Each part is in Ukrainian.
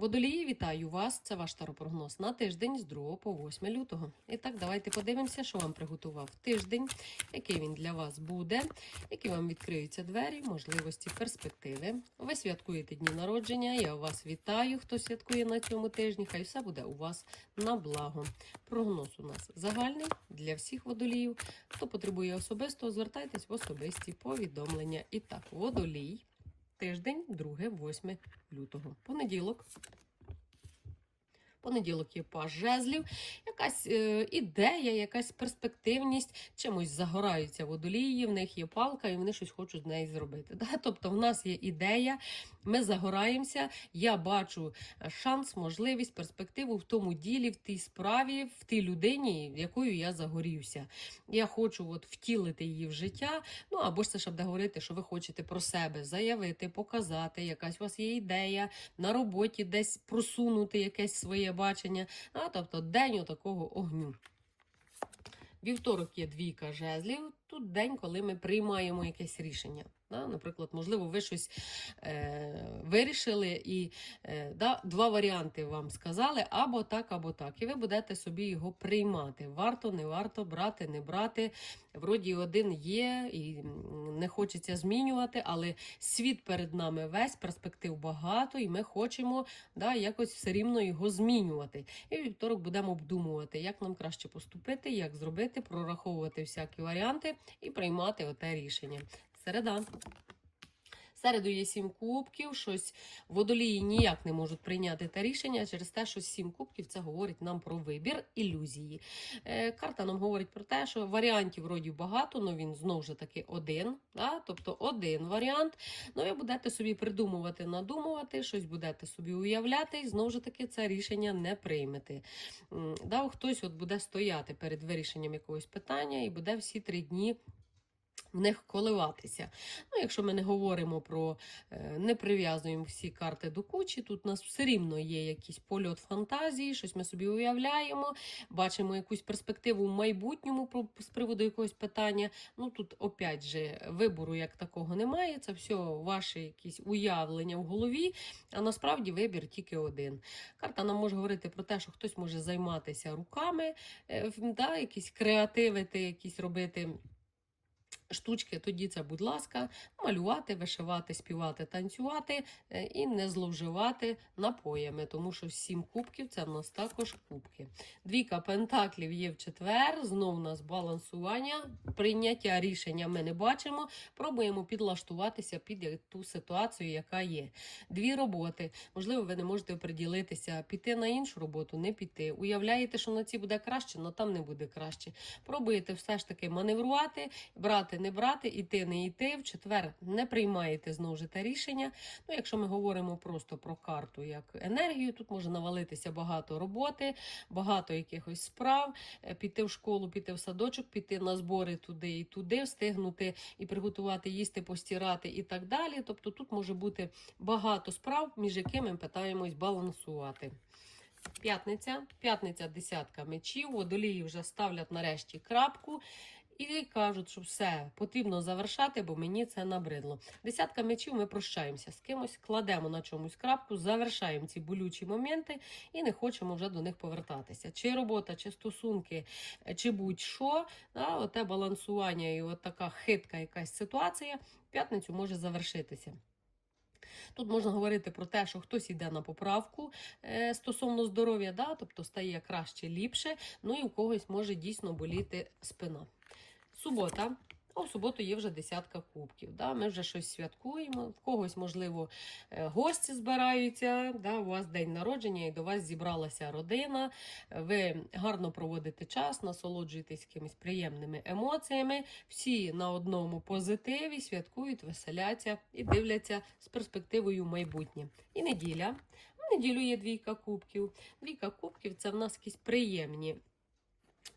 Водолії, вітаю вас! Це ваш таропрогноз на тиждень з 2 по 8 лютого. І так, давайте подивимося, що вам приготував тиждень, який він для вас буде, які вам відкриються двері, можливості, перспективи. Ви святкуєте дні народження. Я вас вітаю, хто святкує на цьому тижні. Хай все буде у вас на благо. Прогноз у нас загальний для всіх водоліїв. Хто потребує особистого, звертайтесь в особисті повідомлення. І так, водолій. Тиждень, 2-8 лютого. Понеділок. Понеділок є паж жезлів, якась е, ідея, якась перспективність, чимось загораються водолії, в них є палка, і вони щось хочуть з неї зробити. Да? Тобто, в нас є ідея, ми загораємося. Я бачу е, шанс, можливість, перспективу в тому ділі, в тій справі, в тій людині, якою я загорівся. Я хочу от втілити її в життя. Ну або ж це ще буде говорити, що ви хочете про себе заявити, показати, якась у вас є ідея на роботі, десь просунути якесь своє бачення. А, тобто день такого огню. Вівторок є двійка жезлів. Тут день, коли ми приймаємо якесь рішення. Да? Наприклад, можливо, ви щось е, вирішили, і е, да, два варіанти вам сказали або так, або так. І ви будете собі його приймати. Варто, не варто, брати, не брати. Вроді один є, і не хочеться змінювати, але світ перед нами весь, перспектив багато, і ми хочемо да, якось все рівно його змінювати. І вівторок будемо обдумувати, як нам краще поступити, як зробити, прораховувати всякі варіанти і приймати оте рішення. Середа. Середу є сім кубків, щось водолії ніяк не можуть прийняти те рішення через те, що сім кубків це говорить нам про вибір ілюзії. Е, карта нам говорить про те, що варіантів вроді багато, але він знову ж таки один. Да? Тобто один варіант. Ну, ви будете собі придумувати, надумувати, щось будете собі уявляти, і знову ж таки це рішення не приймете. Да? Хтось от буде стояти перед вирішенням якогось питання і буде всі три дні в них коливатися. Ну, якщо ми не говоримо про е, не прив'язуємо всі карти до кучі, тут у нас все рівно є якийсь польот фантазії, щось ми собі уявляємо, бачимо якусь перспективу в майбутньому з приводу якогось питання. Ну тут, опять же, вибору як такого немає. Це все ваші якісь уявлення в голові, а насправді вибір тільки один. Карта нам може говорити про те, що хтось може займатися руками, е, да, якісь креативити, якісь робити штучки, тоді це, будь ласка, малювати, вишивати, співати, танцювати е, і не зловживати напоями, тому що сім кубків це в нас також кубки. Двійка пентаклів є в четвер. Знов у нас балансування, прийняття рішення ми не бачимо. Пробуємо підлаштуватися під ту ситуацію, яка є. Дві роботи. Можливо, ви не можете приділитися, піти на іншу роботу, не піти. Уявляєте, що на цій буде краще, але там не буде краще. Пробуєте все ж таки маневрувати, брати, не брати, іти, не йти. В четвер не приймаєте знову ж те рішення. Ну, якщо ми говоримо просто про карту як енергію, тут може навалитися багато роботи, багато якихось справ, е, піти в школу, піти в садочок, піти на збори туди і туди, встигнути і приготувати, їсти, постирати і так далі. Тобто тут може бути багато справ, між якими ми питаємось балансувати. П'ятниця, п'ятниця, десятка мечів. Водолії вже ставлять нарешті крапку. І кажуть, що все потрібно завершати, бо мені це набридло. Десятка мечів ми прощаємося з кимось, кладемо на чомусь крапку, завершаємо ці болючі моменти і не хочемо вже до них повертатися. Чи робота, чи стосунки, чи будь-що, да, оте балансування і от така хитка якась ситуація п'ятницю може завершитися. Тут можна говорити про те, що хтось йде на поправку е, стосовно здоров'я, да, тобто стає краще, ліпше, ну і у когось може дійсно боліти спина. Субота. А в суботу є вже десятка кубків. Да? Ми вже щось святкуємо. В когось, можливо, е, гості збираються. Да? У вас день народження і до вас зібралася родина. Ви гарно проводите час, насолоджуєтесь якимись приємними емоціями. Всі на одному позитиві святкують, веселяться і дивляться з перспективою майбутнє. І неділя. В неділю є двійка кубків. Двійка кубків це в нас якісь приємні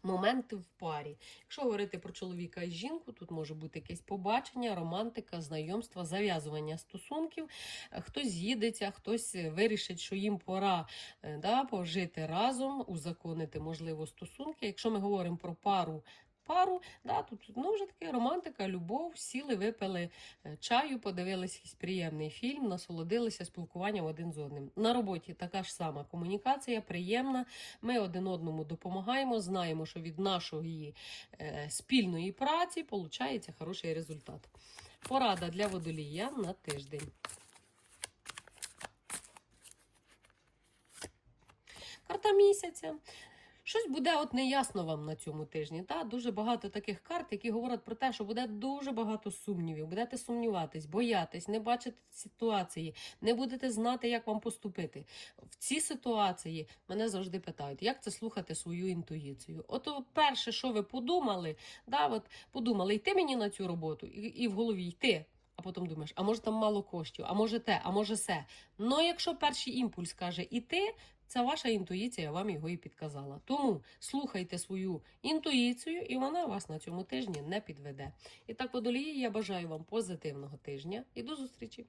моменти в парі. Якщо говорити про чоловіка і жінку, тут може бути якесь побачення, романтика, знайомство, зав'язування стосунків. Е, Хтось з'їдеться, хтось вирішить, що їм пора е, да, пожити разом, узаконити, можливо, стосунки. Якщо ми говоримо про пару пару. Да, тут ну, вже таки романтика, любов, сіли, випили е, чаю, подивилися приємний фільм, насолодилися спілкуванням один з одним. На роботі така ж сама комунікація, приємна. Ми один одному допомагаємо, знаємо, що від нашої е, спільної праці виходить хороший результат. Порада для водолія на тиждень. Карта місяця. Щось буде от неясно вам на цьому тижні. Та? Дуже багато таких карт, які говорять про те, що буде дуже багато сумнівів. Будете сумніватись, боятись, не бачити ситуації, не будете знати, як вам поступити. В цій ситуації мене завжди питають, як це слухати свою інтуїцію. Ото перше, що ви подумали, да, от подумали, йти мені на цю роботу, і, і в голові йти. А потім думаєш, а може там мало коштів, а може те, а може се. Ну, якщо перший імпульс каже іти, це ваша інтуїція вам його і підказала. Тому слухайте свою інтуїцію, і вона вас на цьому тижні не підведе. І так, водолії, я бажаю вам позитивного тижня і до зустрічі!